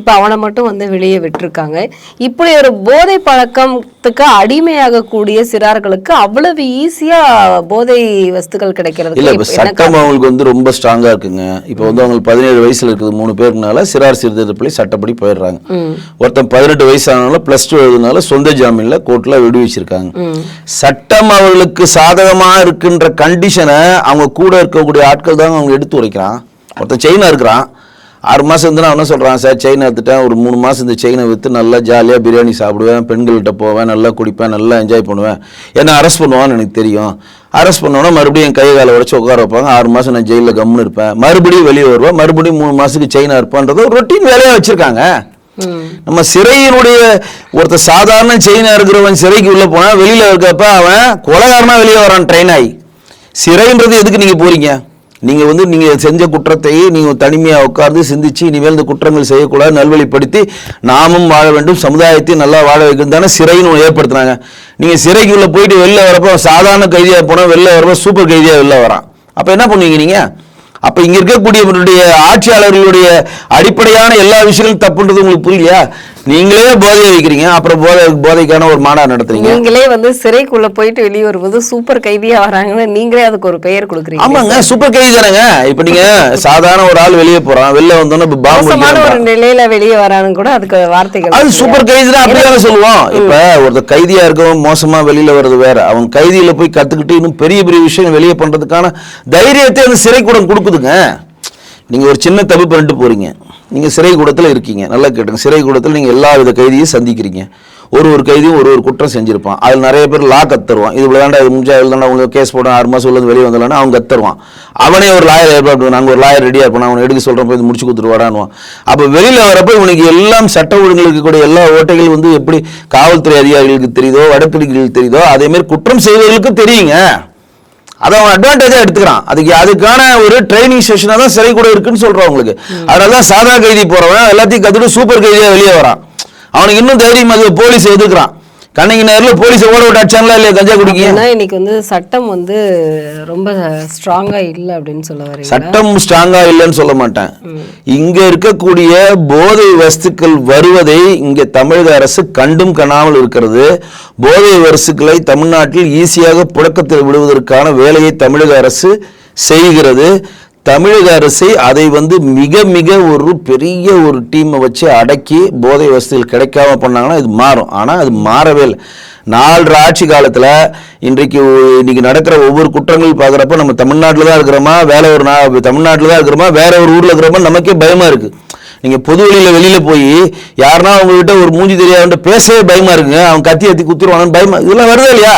இப்ப அவனை மட்டும் வந்து வெளியே விட்டிருக்காங்க. இப்படி ஒரு போதை பழக்கத்துக்கு அடிமையாகக்கூடிய சிறார்களுக்கு அவ்வளவு ஈஸியா போதை வஸ்துக்கள் இல்ல இப்ப என்ன சட்டம் அவங்களுக்கு வந்து ரொம்ப ஸ்ட்ராங்கா இருக்குங்க. இப்போ வந்து அவங்களுக்கு பதினேழு வயசுல இருக்குது மூணு பேருக்குனால சிறார் சீர்திருத்த பள்ளி சட்டப்படி போயிடுறாங்க. ஒருத்தன் பதினெட்டு வயசானாலும் ப்ளஸ் டூ எழுதுனால சொந்த ஜாமீனில் கோர்ட்ல விடுவிச்சிருக்காங்க. சட்டம் அவர்களுக்கு சாதகமா இருக்கின்ற கண்டிஷனை அவங்க கூட இருக்கக்கூடிய ஆட்கள் தான் அவங்க எடுத்து உரைக்கிறான். ஒருத்தன் செயினாக இருக்கிறான். ஆறு மாசம் நான் என்ன சொல்றான்? சார் செயினை எடுத்துட்டேன். ஒரு மூணு மாசம் இந்த செயினை விற்று நல்லா ஜாலியாக பிரியாணி சாப்பிடுவேன். பெண்கள்கிட்ட போவேன். நல்லா குடிப்பேன். நல்லா என்ஜாய் பண்ணுவேன். என்ன அரெஸ்ட் பண்ணுவான்னு எனக்கு தெரியும். அரெஸ்ட் பண்ணோன்னா மறுபடியும் என் கை காலை உடச்சு உட்கார வைப்பாங்க. ஆறு மாசம் நான் ஜெயிலில் கம்முன்னு இருப்பேன். மறுபடியும் வெளியே வருவேன். மறுபடியும் மூணு மாசத்துக்கு செயினாக இருப்பான்றது ஒரு ரொட்டீன் வேலையாக வச்சிருக்காங்க. நம்ம சிறையினுடைய ஒருத்தர் சாதாரண செயினா இருக்கிறவன் சிறைக்கு உள்ள போனா வெளியில இருக்கப்ப அவன் கொலகாரனா வெளியே வரான் ட்ரெயின் ஆகி சிறைன்றது எதுக்கு நீங்க போறீங்க? நீங்க வந்து நீங்க செஞ்ச குற்றத்தை நீங்க தனிமையா உட்கார்ந்து சிந்திச்சு இனிமேல் இந்த குற்றங்கள் செய்யக்கூடாது நல்வழிப்படுத்தி நாமும் வாழ வேண்டும் சமுதாயத்தையும் நல்லா வாழ வைக்கணும் தானே சிறைன்னு ஒண்ணு ஏற்படுத்தினாங்க. நீங்க சிறைக்குள்ள போயிட்டு வெளில வரப்போ சாதாரண கைதியா போனா வெளில வரப்போ சூப்பர் கைதியா வெளில வரான். அப்ப என்ன பண்ணுவீங்க நீங்க? அப்ப இங்க இருக்கக்கூடியவருடைய ஆட்சியாளர்களுடைய அடிப்படையான எல்லா விஷயங்களும் தப்புன்றது உங்களுக்கு புரியலையா? நீங்களே போதையை வைக்கிறீங்க அப்புறம் போதை போதைக்கான ஒரு மாநாடு நடத்துறீங்க. நீங்களே வந்து சிறைக்குள்ள போயிட்டு வெளியே வரும்போது சூப்பர் கைதியா வராங்கன்னு நீங்களே அதுக்கு ஒரு பெயர் கொடுக்குறீங்க. ஆமாங்க சூப்பர் கைதி தானேங்க இப்ப நீங்க சாதாரண ஒரு ஆள் வெளியே போறான் வெளில வந்தோன்னா இப்ப பாம்பு ஒரு. நிலையில வெளியே வரான்னு கூட அதுக்கு வார்த்தைகள் அது. சூப்பர் கைதி தான் அப்படிதானே சொல்லுவோம் இப்ப ஒருத்தர் கைதியா இருக்கவன் மோசமா வெளியில வர்றது வேற. அவன் கைதியில போய் கத்துக்கிட்டு இன்னும் பெரிய பெரிய விஷயம் வெளியே பண்றதுக்கான தைரியத்தை அந்த சிறைக்கூடம் கொடுக்குதுங்க. நீங்க ஒரு சின்ன தப்பு பண்ணிட்டு போறீங்க. நீங்கள் சிறை இருக்கீங்க. நல்லா கேட்டுங்க. சிறை நீங்கள் எல்லா வித கைதியும் சந்திக்கிறீங்க. ஒரு ஒரு கைதியும் ஒரு ஒரு குற்றம் செஞ்சுருப்பான். அதில் நிறைய பேர் லா கத்துருவான். இது விளையாண்டா இது முடிஞ்சா எழுதாண்டா அவங்க கேஸ் போட ஆறு மாதம் உள்ளது வெளியே வந்தாலும் அவன் கத்துருவான். அவனே ஒரு லாயர் ஏற்பாடு நாங்கள் ஒரு லாயர் ரெடியாக இருப்போம். அவனை எடுக்க சொல்கிறப்ப இது முடிச்சு கொடுத்துருவாடான்வான் அப்போ வெளியில் வரப்போ இவனுக்கு எல்லாம் சட்ட ஒழுங்குகளுக்கு கூட எல்லா ஓட்டைகள் வந்து எப்படி காவல்துறை அதிகாரிகளுக்கு தெரியுதோ வடப்பிடிகளுக்கு தெரியுதோ அதேமாரி குற்றம் செய்வர்களுக்கும் தெரியுங்க. அதை அவன் அட்வான்டேஜா எடுத்துக்கிறான். அதுக்கு அதுக்கான ஒரு ட்ரைனிங் செஷனா தான் சிறை கூட இருக்குன்னு சொல்றான் உங்களுக்கு அதனால தான் சாதா கைதி போறவன் எல்லாத்தையும் கத்துட்டு சூப்பர் கைதியா வெளியே வரான். அவனுக்கு இன்னும் தைரியம் அது போலீஸ் எதிர்க்கிறான். கண்ணகி நேரில் போலீஸ் ஓட விட்டு அடிச்சாங்களா இல்லையா கஞ்சா குடிக்க? ஏன்னா இன்னைக்கு வந்து சட்டம் வந்து ரொம்ப ஸ்ட்ராங்கா இல்ல அப்படின்னு சொல்ல வரீங்க சட்டம் ஸ்ட்ராங்கா இல்லைன்னு சொல்ல மாட்டேன். இங்க இருக்கக்கூடிய போதை வஸ்துக்கள் வருவதை இங்க தமிழக அரசு கண்டும் காணாமல் இருக்கிறது. போதை வஸ்துக்களை தமிழ்நாட்டில் ஈஸியாக புழக்கத்தில் விடுவதற்கான வேலையை தமிழக அரசு செய்கிறது. தமிழக அரசு அதை வந்து மிக மிக ஒரு பெரிய ஒரு டீமை வச்சு அடக்கி போதை வசதிகள் கிடைக்காம பண்ணாங்கன்னா இது மாறும். ஆனால் அது மாறவே இல்லை. நாலரை ஆட்சி காலத்தில் இன்றைக்கு இன்றைக்கி இன்னைக்கு நடக்கிற ஒவ்வொரு குற்றங்கள் பார்க்குறப்ப நம்ம தமிழ்நாட்டில் தான் இருக்கிறோமா? வேற ஒரு நா தமிழ்நாட்டில் தான் இருக்கிறோமா? வேற ஒரு ஊரில் இருக்கிறோமா? நமக்கே பயமாக இருக்குது நீங்கள் பொது வழியில் வெளியில் போய் யாருன்னா உங்ககிட்ட ஒரு மூஞ்சி தெரியாதுன்ற பேசவே பயமாக இருக்குங்க. அவன் கத்தி கத்தி குத்துருவானு பயமாக இதெல்லாம் வருதா இல்லையா?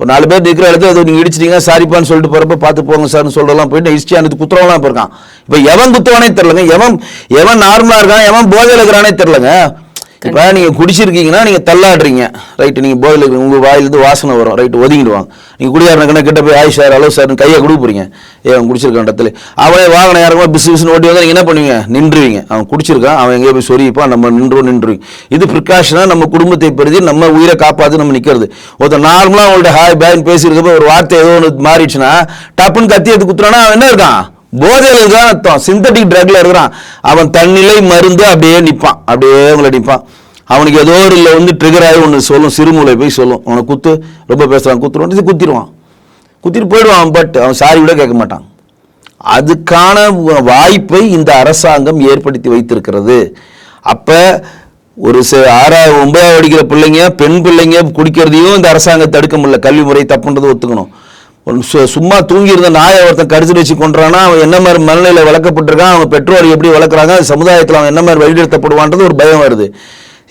ஒரு நாலு பேர் நிற்கிற இடத்துல அது நீங்கள் இடிச்சிட்டீங்க சாரிப்பான்னு சொல்லிட்டு போகிறப்ப பார்த்து போங்க சார்னு சொல்கிறலாம் போயிட்டு ஹிஸ்டரி அந்த குத்துறவங்களாம் இப்ப இருக்கான். எவன் குத்துவானே தெரிலங்க எவன் எவன் நார்மலாக இருக்கான் எவன் போதையில் இருக்கிறானே தெரிலங்க இப்போ நீங்கள் குடிச்சிருக்கீங்கன்னா நீங்கள் தள்ளாடுறீங்க. ரைட்டு நீங்கள் போதையில உங்கள் வாயிலேருந்து வாயிலிருந்து வாசனை வரும். ரைட்டு ஒதுங்கிடுவாங்க. நீங்கள் குடியாரன கிட்ட போய் ஆய் சார் ஹலோ சார் கையை கொடுக்க போகிறீங்க ஏன் அவன் குடிச்சிருக்கான் இடத்துல. அவனே வாகனம் யாருமா பிசு பிசுன்னு ஓட்டி வந்தால் நீங்கள் என்ன பண்ணுவீங்க? நின்றுவீங்க. அவன் குடிச்சிருக்கான். அவன் எங்கேயோ போய் சொரிப்பான் நம்ம நின்றுவோம் நின்றுவீங்க. இது ப்ரிகாஷனாக நம்ம குடும்பத்தை பெருதி நம்ம உயிரை காப்பாற்றி நம்ம நிற்கிறது ஒருத்தர் நார்மலாக அவங்கள்ட்ட ஹாய் பேன் பேசியிருக்கப்போ ஒரு வார்த்தை ஏதோ ஒன்று மாறிடுச்சுன்னா டப்புன்னு கத்தி எடுத்து குத்துறானா அவன் என்ன இருக்கான்? போதையில் தான் அர்த்தம் சிந்தட்டிக் ட்ரக்ல இருக்கிறான். அவன் தன்னிலை மருந்து அப்படியே நிற்பான் அப்படியே உங்களை நிற்பான் அவனுக்கு ஏதோ ஒரு இல்லை வந்து ட்ரிகர் ஆகி ஒன்று சொல்லும். சிறுமூலை போய் சொல்லும். அவனை குத்து ரொம்ப பேசுறான் குத்துருவான். குத்திடுவான். குத்திட்டு போயிடுவான் பட் அவன் சாரி கூட கேட்க மாட்டான். அதுக்கான வாய்ப்பை இந்த அரசாங்கம் ஏற்படுத்தி வைத்திருக்கிறது. அப்போ ஒரு ச- ஆறாவது ஒன்பதாவது படிக்கிற பிள்ளைங்க பெண் பிள்ளைங்க குடிக்கிறதையும் இந்த அரசாங்கம் தடுக்க முடியல. கல்வி முறை தப்புன்றது ஒத்துக்கணும். சும்மா தூங்கி இருந்த நாயை ஒருத்தன் கடிச்சு வச்சு கொண்டானா அவன் என்ன மாதிரி மனநிலையில வளர்க்கப்பட்டிருக்கான் அவன் பெற்றோர் எப்படி வளர்க்குறாங்க சமுதாயத்தில் அவன் என்ன மாதிரி வழிநடத்தப்படுவான்றது ஒரு பயம் வருது.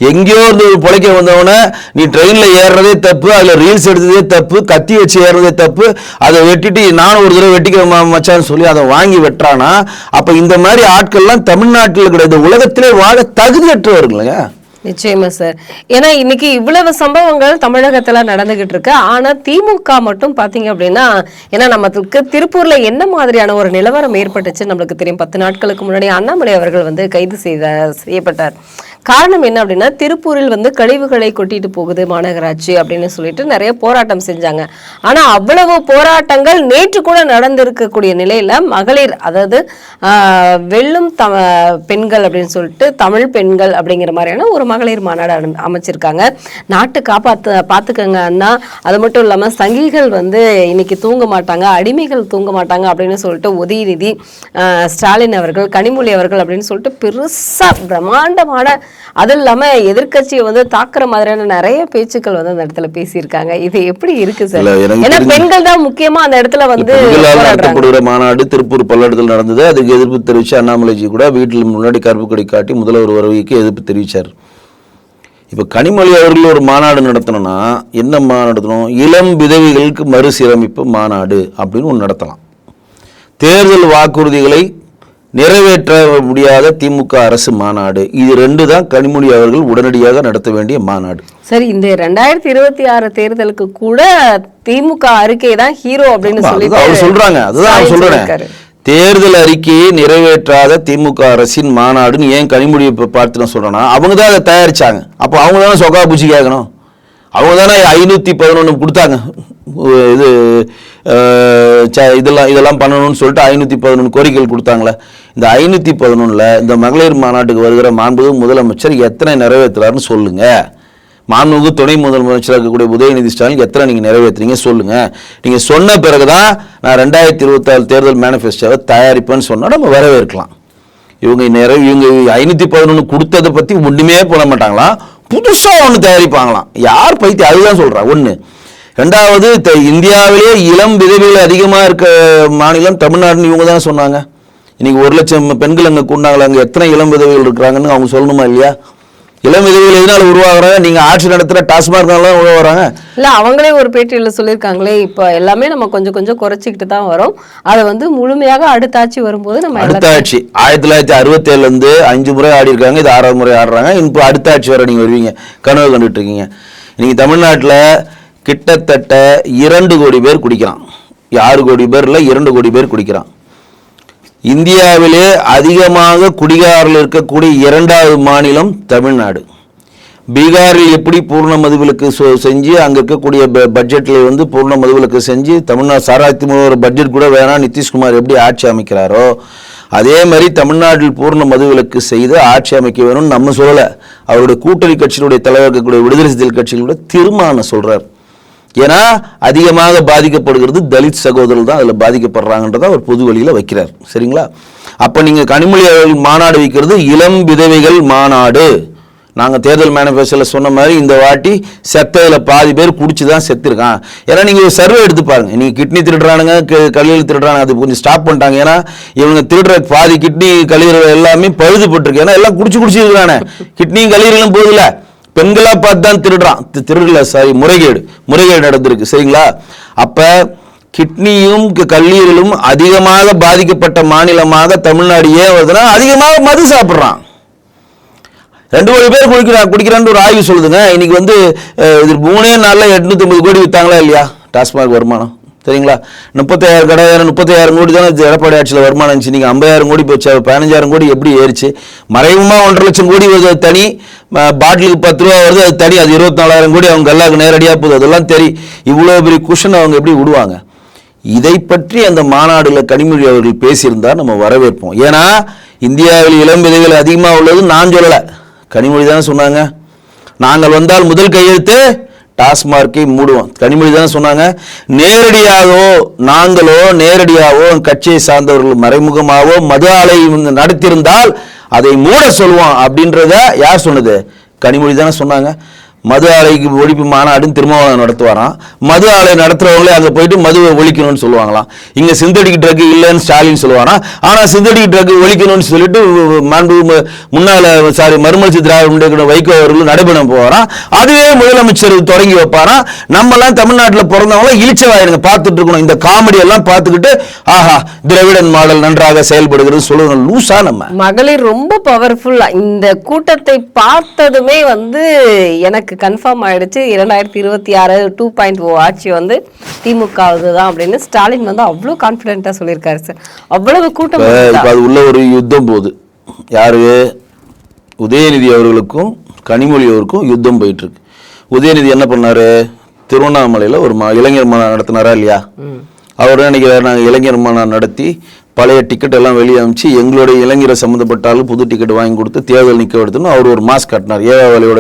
எங்கேயோ இருந்து பிழைக்க வந்தவன நீ ட்ரெயினில் ஏறுறதே தப்பு அதில் ரீல்ஸ் எடுத்ததே தப்பு கத்தி வச்சு ஏறுறதே தப்பு அதை வெட்டிட்டு நானும் ஒரு தடவை வெட்டிக்கிற மச்சான்னு சொல்லி அதை வாங்கி வெட்டுறானா அப்போ இந்த மாதிரி ஆட்கள்லாம் தமிழ்நாட்டில் கிடையாது உலகத்திலே வாழ தகுதியற்றவர்களுங்க. நிச்சயமா சார் ஏன்னா இன்னைக்கு இவ்வளவு சம்பவங்கள் தமிழகத்துல நடந்துகிட்டு இருக்கு. ஆனா திமுக மட்டும் பாத்தீங்க அப்படின்னா ஏன்னா நமக்கு திருப்பூர்ல என்ன மாதிரியான ஒரு நிலவரம் ஏற்பட்டுச்சு நம்மளுக்கு தெரியும். பத்து நாட்களுக்கு முன்னாடி அண்ணாமலை அவர்கள் வந்து கைது செய்த செய்யப்பட்டார். காரணம் என்ன அப்படின்னா திருப்பூரில் வந்து கழிவுகளை கொட்டிட்டு போகுது மாநகராட்சி அப்படின்னு சொல்லிட்டு நிறைய போராட்டம் செஞ்சாங்க. ஆனா அவ்வளவு போராட்டங்கள் நேற்று கூட நடந்திருக்கக்கூடிய நிலையில மகளிர் அதாவது வெள்ளும் வெல்லும் த பெண்கள் அப்படின்னு சொல்லிட்டு தமிழ் பெண்கள் அப்படிங்கிற மாதிரியான ஒரு மகளிர் மாநாடு அமைச்சிருக்காங்க. நாட்டு காப்பாத்து பார்த்துக்கங்க அண்ணா. அது மட்டும் இல்லாமல் சங்கிகள் வந்து இன்னைக்கு தூங்க மாட்டாங்க அடிமைகள் தூங்க மாட்டாங்க அப்படின்னு சொல்லிட்டு உதயநிதி ஸ்டாலின் அவர்கள் கனிமொழி அவர்கள் அப்படின்னு சொல்லிட்டு பெருசாக பிரம்மாண்டமான அதுவும் இல்லாம எதிர்க்கட்சியை வந்து தாக்குற மாதிரியான நிறைய பேச்சுக்கள் வந்து அந்த இடத்துல பேசியிருக்காங்க. இது எப்படி இருக்கு சார்? ஏன்னா பெண்கள் தான் முக்கியமா அந்த இடத்துல வந்து நடத்தப்படுகிற மாநாடு திருப்பூர் பல்லடத்தில் நடந்தது. அதுக்கு எதிர்ப்பு தெரிவிச்சு அண்ணாமலைஜி கூட வீட்டில் முன்னாடி கருப்பு கொடி காட்டி முதல்வர் வருகைக்கு எதிர்ப்பு தெரிவிச்சார். இப்போ கனிமொழி அவர்கள் ஒரு மாநாடு நடத்தணும்னா என்ன மாநாடு நடத்தணும்? இளம் விதவைகளுக்கு மறுசீரமைப்பு மாநாடு அப்படின்னு ஒன்று நடத்தலாம். தேர்தல் வாக்குறுதிகளை நிறைவேற்ற முடியாத திமுக அரசு மாநாடு. இது ரெண்டு தான் கனிமொழி அவர்கள் உடனடியாக நடத்த வேண்டிய மாநாடு. சரி இந்த ரெண்டாயிரத்தி இருபத்தி ஆறு தேர்தலுக்கு கூட திமுக அறிக்கை தான் ஹீரோ அப்படின்னு சொல்லி அவர் சொல்றாங்க அதுதான் அவர் சொல்றேன் தேர்தல் அறிக்கையை நிறைவேற்றாத திமுக அரசின் மாநாடுன்னு ஏன் கனிமொழியை பார்த்து நான் சொல்றேன்னா அவங்க தான் அதை தயாரிச்சாங்க. அப்போ அவங்க தானே சொக்கா பூச்சி கேட்கணும். அவங்க தானே ஐநூற்றி பதினொன்று கொடுத்தாங்க. இது ச- இதெல்லாம் இதெல்லாம் பண்ணணும்னு சொல்லிட்டு ஐநூற்றி பதினொன்று கோரிக்கைகள் கொடுத்தாங்களே. இந்த ஐநூற்றி பதினொன்றில் இந்த மகளிர் மாநாட்டுக்கு வருகிற மாண்புமிகு முதலமைச்சர் எத்தனை நிறைவேற்றுறாருன்னு சொல்லுங்கள் மாண்புமிகு துணை முதலமைச்சராக இருக்கக்கூடிய உதயநிதி ஸ்டாலின் எத்தனை நீங்கள் நிறைவேற்றுறீங்க சொல்லுங்கள் நீங்கள் சொன்ன பிறகு தான் நான் ரெண்டாயிரத்தி இருபத்தாறு தேர்தல் மேனிஃபெஸ்டோவை தயாரிப்பேன்னு சொன்னால் நம்ம வரவேற்கலாம். இவங்க நிறைய இவங்க ஐநூற்றி பதினொன்று கொடுத்ததை பற்றி ஒன்றுமே போட மாட்டாங்களாம். புதுசாக ஒன்று தயாரிப்பாங்களாம். யார் பைத்தி அதுதான் சொல்கிறா ஒன்று ரெண்டாவது இந்தியாவிலே இளம் விதவைகள் அதிகமாக இருக்க மாநிலம் தமிழ்நாடுன்னு இவங்க தான் சொன்னாங்க. இன்னைக்கு ஒரு லட்சம் பெண்கள் அங்கே கூண்டாங்களா அங்கே எத்தனை இளம் விதவைகள் இருக்கிறாங்கன்னு அவங்க சொல்லணுமா இல்லையா? இளம் விதவைகள் எதனால உருவாகுறாங்க? நீங்கள் ஆட்சி நடத்துகிற டாஸ்மார்க்னால உருவாகிறாங்க இல்ல அவங்களே ஒரு பேட்டியில சொல்லியிருக்காங்களே இப்ப எல்லாமே நம்ம கொஞ்சம் கொஞ்சம் குறைச்சிக்கிட்டு தான் வரோம். அதை வந்து முழுமையாக அடுத்த ஆட்சி வரும்போது நம்ம அடுத்த ஆட்சி ஆயிரத்தி தொள்ளாயிரத்தி அறுபத்தேழுல இருந்து அஞ்சு முறை ஆடி இருக்காங்க இது ஆறாவது முறை ஆடுறாங்க. இப்போ அடுத்த ஆட்சி வர நீங்க வருவீங்க. கனவு கண்டுட்டு இருக்கீங்க. இன்னைக்கு தமிழ்நாட்டுல கிட்டத்தட்ட இரண்டு கோடி பேர் குடிக்கிறான் ஆறு கோடி பேர் இல்லை இரண்டு கோடி பேர் குடிக்கிறான் இந்தியாவிலே அதிகமாக குடிகாரில் இருக்கக்கூடிய இரண்டாவது மாநிலம் தமிழ்நாடு. பீகாரில் எப்படி பூர்ண மதுவிலக்கு செஞ்சு அங்கே இருக்கக்கூடிய ப- பட்ஜெட்டில் வந்து பூர்ண மதுவிலக்கு செஞ்சு தமிழ்நாடு சாராயத்தி ஒரு பட்ஜெட் கூட வேணாம் நிதிஷ்குமார் எப்படி ஆட்சி அமைக்கிறாரோ அதே மாதிரி தமிழ்நாட்டில் பூர்ண மதுவிலக்கு செய்து ஆட்சி அமைக்க வேணும்னு நம்ம சொல்லலை. அவருடைய கூட்டணி கட்சியினுடைய தலைவர் இருக்கக்கூடிய விடுதலை சிறுத்தைகள் கட்சிகளோட தீர்மானம் சொல்கிறார் ஏன்னா அதிகமாக பாதிக்கப்படுகிறது தலித் சகோதரர்கள் தான் அதில் பாதிக்கப்படுறாங்கன்றதை அவர் பொது வழியில் வைக்கிறார். சரிங்களா? அப்போ நீங்கள் கனிமொழி மாநாடு வைக்கிறது இளம் விதவைகள் மாநாடு. நாங்கள் தேர்தல் மேனிஃபெஸ்டோவில் சொன்ன மாதிரி இந்த வாட்டி செத்ததில் பாதி பேர் குடிச்சு தான் செத்துருக்கான். ஏன்னா நீங்கள் சர்வே எடுத்து பாருங்கள் நீங்கள் கிட்னி திருடுறானுங்க க- கல்லீரல் திருடுறாங்க அது கொஞ்சம் ஸ்டாப் பண்ணிட்டாங்க. ஏன்னா இவங்க திருடுற பாதி கிட்னி கல்லீரல் எல்லாமே பழுதுபட்டுருக்கு ஏன்னா எல்லாம் குடிச்சு குடிச்சு இருக்கிறானே. கிட்னியும் கல்லீரலும் போதில்லை பெண்களா பார்த்து தான் திருடுறான் திருடல சாரி முறைகேடு. முறைகேடு நடந்திருக்கு. சரிங்களா? அப்ப கிட்னியும் கல்லீரலும் அதிகமாக பாதிக்கப்பட்ட மாநிலமாக தமிழ்நாடு ஏன் வருதுன்னா அதிகமாக மது சாப்பிட்றான். ரெண்டு கோடி பேர் குடிக்கிறான் குடிக்கிறான்னு ஒரு ஆய்வு சொல்லுதுங்க. இன்னைக்கு வந்து இது மூணே நாளில் எட்நூத்தி ஐம்பது கோடி வித்தாங்களா இல்லையா? டாஸ்மாக் வருமானம். சரிங்களா முப்பத்தாயிரம் கடையாயிரம் முப்பத்தாயிரம் கோடி தானே எடப்பாடி ஆட்சியில் வருமானம் இருந்துச்சு. நீங்கள் ஐம்பதாயிரம் கோடி போச்சு. பதினஞ்சாயிரம் கோடி எப்படி ஏறிச்சு? மறைமுகமாக ஒன்றரை லட்சம் கோடி வருது. அது தனி பாட்டிலுக்கு பத்து ரூபா வருது. அது தனி. அது இருபத்தி நாலாயிரம் கோடி அவங்க எல்லாருக்கு நேரடியாக போகுது. அதெல்லாம் தெரியும் இவ்வளோ பெரிய குஷன் அவங்க எப்படி விடுவாங்க? இதை பற்றி அந்த மாநாடுல கனிமொழி அவர்கள் பேசியிருந்தால் நம்ம வரவேற்போம். ஏன்னா இந்தியாவில் இளம் விதைகள் அதிகமாக உள்ளது. நான் சொல்லலை. கனிமொழி தானே சொன்னாங்க. நாங்கள் வந்தால் முதல் கையெழுத்து டாஸ்மார்க்கை மூடுவோம். கனிமொழி தானே சொன்னாங்க? நேரடியாகவோ நாங்களோ நேரடியாகவோ கட்சியை சார்ந்தவர்கள் மறைமுகமாகவோ மது ஆலை நடத்தியிருந்தால் அதை மூட சொல்லுவோம் அப்படின்றத யார் சொன்னது? கனிமொழி தானே சொன்னாங்க. மது ஆலைக்கு ஒழிப்பு மாநாடுன்னு திருமாவளவன் நடத்துவாராம். மது ஆலை நடத்துறவங்களே அங்கே போயிட்டு மதுவை ஒழிக்கணும்னு சொல்லுவாங்களாம். இங்கே சிந்தடிக் ட்ரக் இல்லைன்னு ஸ்டாலின் சொல்லுவாராம். ஆனால் சிந்தடிக் ட்ரக் ஒழிக்கணும்னு சொல்லிட்டு மாண்பு முன்னால சாரி மறுமலர்ச்சி திராவிட முன்னேற்ற வைகோ அவர்கள் நடைபெறம் போவாராம். அதுவே முதலமைச்சர் தொடங்கி வைப்பாராம். நம்மலாம் தமிழ்நாட்டில் பிறந்தவங்களாம் இழிச்சவாயிருங்க பார்த்துட்டு இருக்கணும். இந்த காமெடி எல்லாம் பார்த்துக்கிட்டு ஆஹா திராவிடன் மாடல் நன்றாக செயல்படுகிறது சொல்லுவாங்க லூசா நம்ம. மகளிர் ரொம்ப பவர்ஃபுல்லா இந்த கூட்டத்தை பார்த்ததுமே வந்து எனக்கு கன்ஃபார்ம் ஆயிடுச்சு. இரண்டாயிரத்தி இருபத்தி ஆறு டூ பாயிண்ட் ஓ ஆட்சி வந்து திமுக தான் அப்படின்னு ஸ்டாலின் வந்து அவ்வளோ கான்ஃபிடென்ட்டா சொல்லியிருக்காரு சார். அவ்வளவு கூட்டம் அது உள்ள ஒரு யுத்தம் போகுது. யாரு? உதயநிதி அவர்களுக்கும் கனிமொழி அவருக்கும் யுத்தம் போயிட்டு இருக்கு உதயநிதி என்ன பண்ணாரு? திருவண்ணாமலையில் ஒரு மா இளைஞர் மாநாடு நடத்தினாரா இல்லையா? அவர் நினைக்கிறார்? நாங்கள் இளைஞர் மாநாடு நடத்தி பழைய டிக்கெட் எல்லாம் வெளியே அனுப்பிச்சு எங்களுடைய இளைஞரை சம்மந்தப்பட்டாலும் புது டிக்கெட் வாங்கி கொடுத்து தேர்தல் நிற்க எடுத்துன்னு அவர் ஒரு மாஸ்க் கட்டினார். ஏவாவளியோட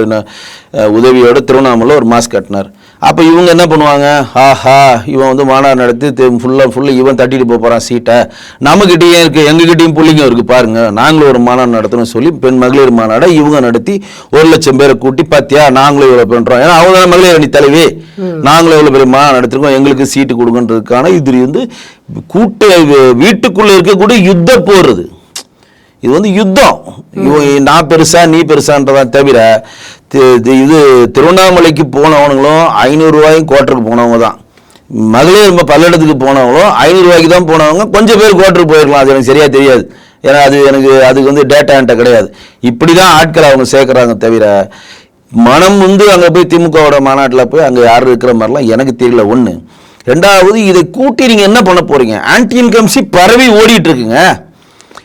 உதவியோட திருவண்ணாமலை ஒரு மாஸ்க் கட்டினார். அப்போ இவங்க என்ன பண்ணுவாங்க? ஆஹா இவன் வந்து மாநாடு நடத்தி ஃபுல்லாக ஃபுல்லாக இவன் தட்டிட்டு போக போகிறான் சீட்டை. நம்மக்கிட்டேயும் இருக்குது எங்ககிட்டயும் புள்ளிங்க இருக்குது பாருங்க. நாங்களும் ஒரு மாநாடு நடத்தணும்னு சொல்லி பெண் மகளிர் மாநாடை இவங்க நடத்தி ஒரு லட்சம் பேரை கூட்டி பார்த்தியா நாங்களும் இவ்வளோ பண்ணுறோம் ஏன்னா அவங்க மகளிர் அணி தலைவி. நாங்களும் இவ்வளோ பெரிய மாநாடு நடத்திருக்கோம் எங்களுக்கு சீட்டு கொடுங்கன்றதுக்கான இது வந்து கூட்டு வீட்டுக்குள்ளே இருக்கக்கூடிய யுத்த போடுறது. இது வந்து யுத்தம். நான் பெருசா நீ பெருசான்றதான் தவிர இது திருவண்ணாமலைக்கு போனவனுங்களும் ஐநூறுரூவாயும் கோட்டருக்கு போனவங்க தான். மகளிர் நம்ம பல்லடத்துக்கு போனவங்களும் ஐநூறுரூவாய்க்கு தான் போனவங்க. கொஞ்சம் பேர் கோட்டருக்கு போயிருக்கலாம் அது எனக்கு சரியாக தெரியாது. ஏன்னா அது எனக்கு அதுக்கு வந்து டேட்டா என்கிட்ட கிடையாது. இப்படி தான் ஆட்களை அவங்க சேர்க்குறாங்க தவிர மனம் வந்து அங்கே போய் திமுகவோட மாநாட்டில் போய் அங்கே யாரும் இருக்கிற மாதிரிலாம் எனக்கு தெரியல. ஒன்று ரெண்டாவது இதை கூட்டி நீங்கள் என்ன பண்ண போறீங்க? ஆன்டி இன்கம்சி பரவி ஓடிட்டு இருக்குங்க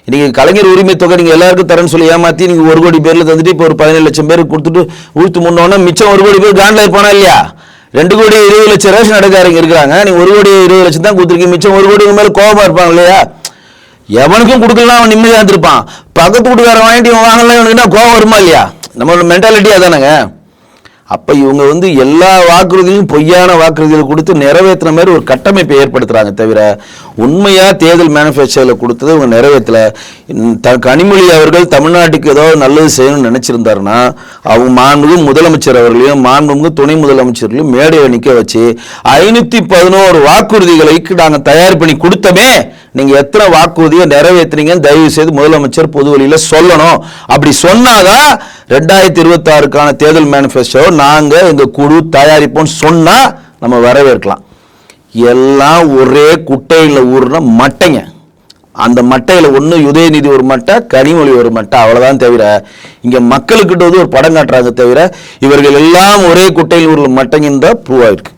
இன்னைக்கு கலைஞர் உரிமை தொகை நீங்கள் எல்லாருக்கும் தரேன்னு சொல்லி ஏமாற்றி நீங்கள் ஒரு கோடி பேரில் தந்துட்டு இப்போ ஒரு பதினேழு லட்சம் பேருக்கு கொடுத்துட்டு ஊழ்த்து முன்னோன்னா மிச்சம் ஒரு கோடி பேர் காண்டில் இருப்பானா இல்லையா? ரெண்டு கோடி இருபது லட்சம் ரேஷன் அடைக்காரங்க இருக்கிறாங்க. நீங்கள் ஒரு கோடி இருபது லட்சம் தான் கொடுத்துருக்கீங்க. மிச்சம் ஒரு கோடி மேலே கோபமாக இருப்பாங்க இல்லையா? எவனுக்கும் கொடுக்கலாம் அவன் நிம்மதியாக இருந்திருப்பான். பக்கத்து வீட்டுக்காரன் வாங்கிட்டு இவன் வாங்கலாம் இவனுக்குன்னா கோபம் வருமா இல்லையா? நம்மளோட மென்டாலிட்டி அதானங்க அப்போ இவங்க வந்து எல்லா வாக்குறுதியும் பொய்யான வாக்குறுதிகளை கொடுத்து நிறைவேற்றின மாதிரி ஒரு கட்டமைப்பை ஏற்படுத்துகிறாங்க தவிர உண்மையாக தேர்தல் மேனிஃபெஸ்டோல கொடுத்தது இவங்க நிறைவேற்றலை. த கனிமொழி அவர்கள் தமிழ்நாட்டுக்கு ஏதோ நல்லது செய்யணும்னு நினச்சிருந்தாருன்னா அவங்க மாண்புமிகு முதலமைச்சர் அவர்களையும் மாண்புமிகு துணை முதலமைச்சர்களையும் மேடையை நிற்க வச்சு ஐநூற்றி பதினோரு வாக்குறுதிகளுக்கு நாங்கள் தயார் பண்ணி கொடுத்தமே நீங்கள் எத்தனை வாக்குறுதியை நிறைவேற்றுறீங்கன்னு தயவு செய்து முதலமைச்சர் பொது வழியில் சொல்லணும். அப்படி சொன்னாதான் ரெண்டாயிரத்தி இருபத்தி ஆறுக்கான தேர்தல் மேனிஃபெஸ்டோ நாங்கள் இந்த குழு தயாரிப்போம்னு சொன்னால் நம்ம வரவேற்கலாம். எல்லாம் ஒரே குட்டையில் ஊர்ன மட்டைங்க. அந்த மட்டையில் ஒன்று உதயநிதி ஒரு மட்டை கனிமொழி ஒரு மட்டை அவ்வளோதான் தவிர இங்கே மக்களுக்கிட்ட வந்து ஒரு படம் காட்டுறாங்க தவிர இவர்கள் எல்லாம் ஒரே குட்டையில் ஊரில் மட்டைங்க தான் ப்ரூவ் ஆயிருக்கு